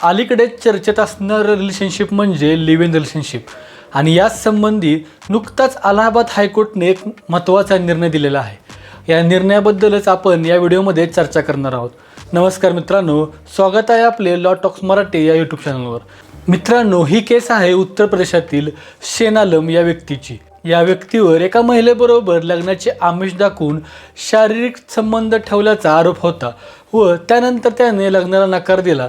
अलीकडे चर्चेत असणारं रिलेशनशिप म्हणजे लिव्ह इन रिलेशनशिप आणि याच संबंधी नुकताच अलाहाबाद हायकोर्टने एक महत्त्वाचा निर्णय दिलेला आहे. या निर्णयाबद्दलच आपण या व्हिडिओमध्ये चर्चा करणार आहोत. नमस्कार मित्रांनो स्वागत आहे आपले लॉ टॉक्स मराठी या यूट्यूब चॅनलवर मित्रांनो ही केस आहे उत्तर प्रदेशातील शेनालम या व्यक्तीची. या व्यक्तीवर एका महिलेबरोबर लग्नाचे आमिष दाखवून शारीरिक संबंध ठेवल्याचा आरोप होता व त्यानंतर त्याने लग्नाला नकार दिला.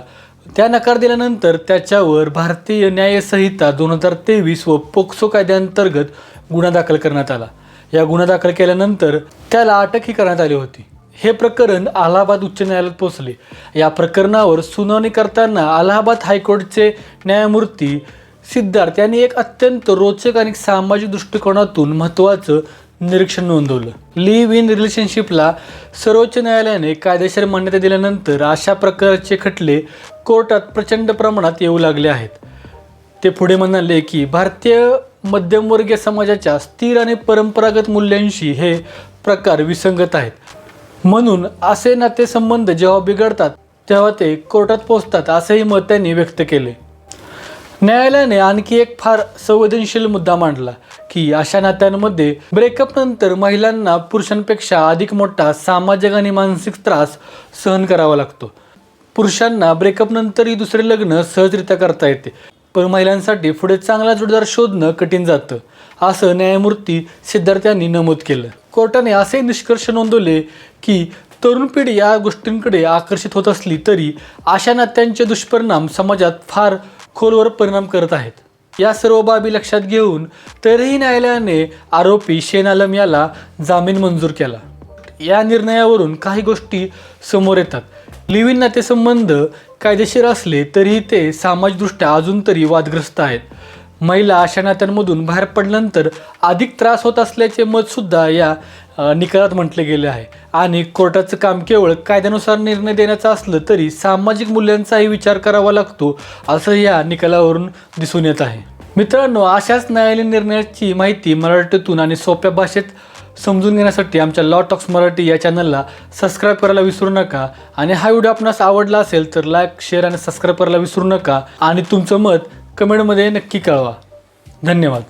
त्या नकार दिल्यानंतर त्याच्यावर भारतीय न्यायसंहिता दोन हजार तेवीस व पोक्सो कायद्याअंतर्गत गुन्हा दाखल करण्यात आला. या गुन्हा दाखल केल्यानंतर त्याला अटकही करण्यात आली होती. हे प्रकरण अलाहाबाद उच्च न्यायालयात पोहोचले. या प्रकरणावर सुनावणी करताना अलाहाबाद हायकोर्टचे न्यायमूर्ती सिद्धार्थ यांनी एक अत्यंत रोचक आणि सामाजिक दृष्टिकोनातून महत्त्वाचं निरीक्षण नोंदवलं. लिव्ह इन रिलेशनशिपला सर्वोच्च न्यायालयाने कायदेशीर मान्यता दिल्यानंतर अशा प्रकारचे खटले कोर्टात प्रचंड प्रमाणात येऊ लागले आहेत. ते पुढे म्हणाले की भारतीय मध्यमवर्गीय समाजाच्या स्थिर आणि परंपरागत मूल्यांशी हे प्रकार विसंगत आहेत. म्हणून असे नातेसंबंध जेव्हा बिघडतात तेव्हा ते कोर्टात पोहोचतात असंही मत त्यांनी व्यक्त केले. न्यायालयाने आणखी एक फार संवेदनशील मुद्दा मांडला की अशा नात्यांमध्ये ब्रेकअप नंतर महिलांना पुरुषांपेक्षा अधिक मोठा सामाजिक आणि मानसिक त्रास सहन करावा लागतो. पुरुषांना ब्रेकअप नंतरही दुसरे लग्न सहजरित्या करता येते. पण महिलांसाठी पुढे चांगला जोडदार शोधणं कठीण जातं असं न्यायमूर्ती सिद्धार्थ यांनी नमूद केलं. कोर्टाने असे निष्कर्ष नोंदवले की तरुण पिढी या गोष्टींकडे आकर्षित होत असली तरी अशा नात्यांचे दुष्परिणाम समाजात फार खोलवर परिणाम करत आहेत. या सर्व बाबी लक्षात घेऊन तरीही न्यायालयाने आरोपी शेन आलम याला जामीन मंजूर केला. या निर्णयावरून काही गोष्टी समोर येतात. लिव्ह इन नातेसंबंध कायदेशीर असले तरीही ते सामाजिकदृष्ट्या अजून तरी वादग्रस्त आहेत. महिला अशा नात्यांमधून बाहेर पडल्यानंतर अधिक त्रास होत असल्याचे मतसुद्धा या निकालात म्हटले गेले आहे. आणि कोर्टाचं काम केवळ कायद्यानुसार निर्णय देण्याचं असलं तरी सामाजिक मूल्यांचाही विचार करावा लागतो असं या निकालावरून दिसून येत आहे. मित्रांनो अशाच न्यायालयीन निर्णयाची माहिती मराठीतून आणि सोप्या भाषेत समजून घेण्यासाठी आमच्या लॉ टॉक्स मराठी या चॅनलला सबस्क्राईब करायला विसरू नका. आणि हा व्हिडिओ आपणास आवडला असेल तर लाईक शेअर आणि सबस्क्राईब करायला विसरू नका. आणि तुमचं मत कमेंटमध्ये नक्की कळवा. धन्यवाद.